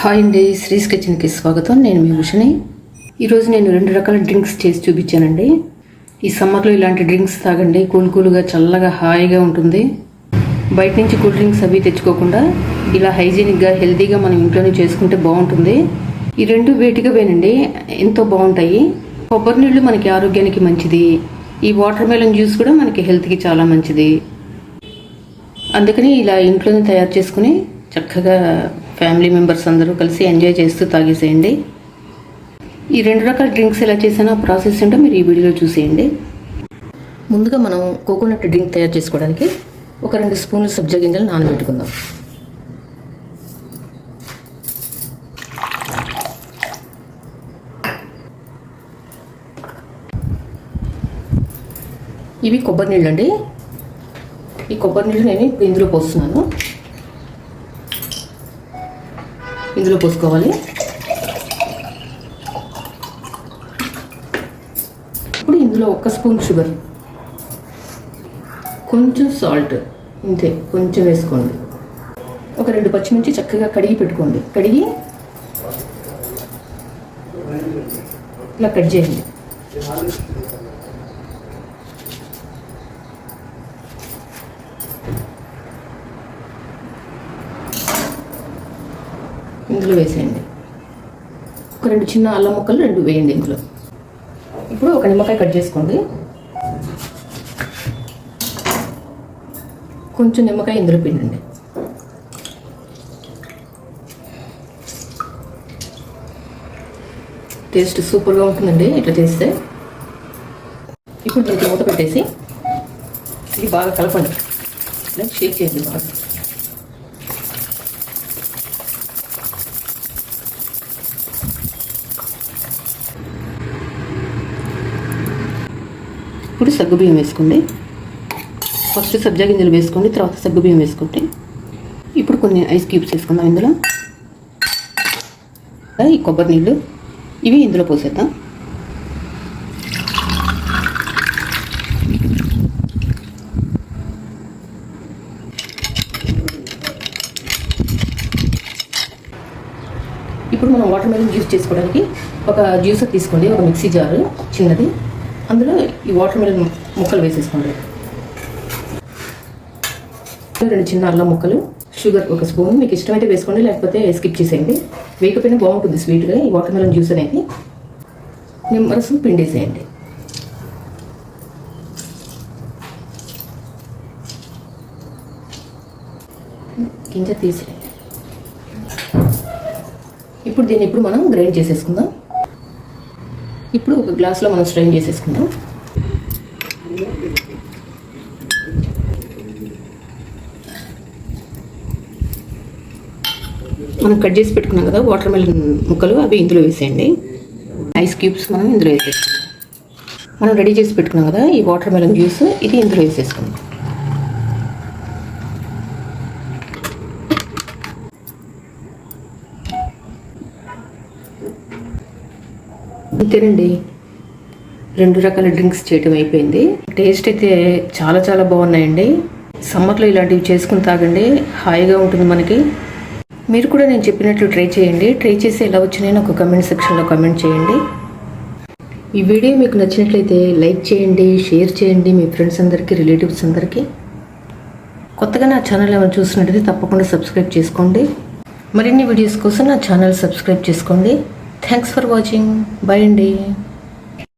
Hi అండి శ్రీస్ కిచెన్కి స్వాగతం నేను మీ ఉషని ఈరోజు నేను రెండు రకాల డ్రింక్స్ చేసి చూపించానండి ఈ సమ్మర్లో ఇలాంటి డ్రింక్స్ తాగండి. కూల్ కూల్గా చల్లగా హాయిగా ఉంటుంది బయట నుంచి కూల్ డ్రింక్స్ అవి తెచ్చుకోకుండా ఇలా హైజీనిక్గా హెల్తీగా మనం ఇంట్లోనే చేసుకుంటే బాగుంటుంది ఈ రెండు వేటిగా వేనండి ఎంతో బాగుంటాయి కొబ్బరి నీళ్ళు మనకి ఆరోగ్యానికి మంచిది ఈ వాటర్ మెలన్ జ్యూస్ కూడా మనకి హెల్త్కి చాలా మంచిది అందుకని ఇలా ఇంట్లోనే తయారు చేసుకుని చక్కగా ఫ్యామిలీ మెంబర్స్ అందరూ కలిసి ఎంజాయ్ చేస్తూ తాగేసేయండి. ఈ రెండు రకాల డ్రింక్స్ ఎలా చేసానో ఆ ప్రాసెస్ ఏంటో మీరు ఈ వీడియోలో చూసేయండి. ముందుగా మనం కోకోనట్ డ్రింక్ తయారు చేసుకోవడానికి ఒక రెండు స్పూన్లు సబ్జా గింజలు నానబెట్టుకుందాం. ఇవి కొబ్బరి నీళ్ళు అండి ఈ కొబ్బరి నీళ్ళు నేను ఇప్పుడు ఇందులో పోస్తున్నాను. ఇందులో పోసుకోవాలి. ఇప్పుడు ఇందులో ఒక్క స్పూన్ షుగర్ కొంచెం సాల్ట్ ఇంతే కొంచెం వేసుకోండి. ఒక రెండు పచ్చిమిర్చి చక్కగా కడిగి పెట్టుకోండి. కడిగి ఇలా కట్ చేయండి. ఇందులో వేసేయండి. ఒక రెండు చిన్న అల్లం ముక్కలు రెండు వేయండి ఇందులో. ఇప్పుడు ఒక నిమ్మకాయ కట్ చేసుకోండి. కొంచెం నిమ్మకాయ ఇందులో పిండండి. టేస్ట్ సూపర్గా ఉంటుందండి ఇట్లా చేస్తే. ఇప్పుడు దీనికి మూత పెట్టేసి ఇది బాగా కలపండి. ఇలా షేక్ చేయండి బాగా. ఇప్పుడు సగ్గుబియ్యం వేసుకోండి. ఫస్ట్ సబ్జా గింజలు వేసుకోండి తర్వాత సగ్గుబియ్యం వేసుకోండి ఇప్పుడు కొన్ని ఐస్ క్యూబ్స్ వేసుకుందాం ఇందులో. ఈ కొబ్బరి నీళ్ళు. ఇవి ఇందులో పోసేద్దాం. ఇప్పుడు మనం వాటర్ మెలన్ జ్యూస్ చేసుకోవడానికి ఒక జ్యూసర్ తీసుకోండి ఒక మిక్సీ జారు చిన్నది. అందులో ఈ వాటర్ మిలన్ ముక్కలు వేసేసుకోండి. రెండు చిన్న అల్లం ముక్కలు షుగర్ ఒక స్పూన్ మీకు ఇష్టమైతే వేసుకోండి లేకపోతే స్కిప్ చేసేయండి. వేయకపోయినా బాగుంటుంది స్వీట్గా ఈ వాటర్ మిలన్ జ్యూస్ అనేది. నిమ్మరసం పిండేసేయండి. గింజ తీసేయండి. ఇప్పుడు దీన్ని ఇప్పుడు మనం గ్రైండ్ చేసేసుకుందాం. ఇప్పుడు ఒక గ్లాస్లో మనం స్ట్రెయిన్ చేసేసుకుందాం. మనం కట్ చేసి పెట్టుకున్నాం కదా వాటర్ మెలన్ ముక్కలు అవి ఇందులో వేసేయండి. ఐస్ క్యూబ్స్ మనం ఇందులో వేసేసుకుందాం. మనం రెడీ చేసి పెట్టుకున్నాం కదా ఈ వాటర్ మెలన్ జ్యూస్ ఇది ఇందులో వేసేసుకుందాం. అంతేనండి రెండు రకాల డ్రింక్స్ చేయటం అయిపోయింది. టేస్ట్ అయితే చాలా చాలా బాగున్నాయండి. సమ్మర్లో ఇలాంటివి చేసుకుని తాగండి. హాయిగా ఉంటుంది మనకి. మీరు కూడా నేను చెప్పినట్లు ట్రై చేయండి. ట్రై చేసి ఎలా వచ్చినాయి ఒక కమెంట్ సెక్షన్లో కమెంట్ చేయండి. ఈ వీడియో మీకు నచ్చినట్లయితే లైక్ చేయండి షేర్ చేయండి మీ ఫ్రెండ్స్ అందరికీ రిలేటివ్స్ అందరికీ. కొత్తగా నా ఛానల్ ఏమైనా చూసినట్టయితే తప్పకుండా సబ్స్క్రైబ్ చేసుకోండి. మరిన్ని వీడియోస్ కోసం నా ఛానల్ సబ్స్క్రైబ్ చేసుకోండి. థ్యాంక్స్ ఫర్ వాచింగ్ బై అండి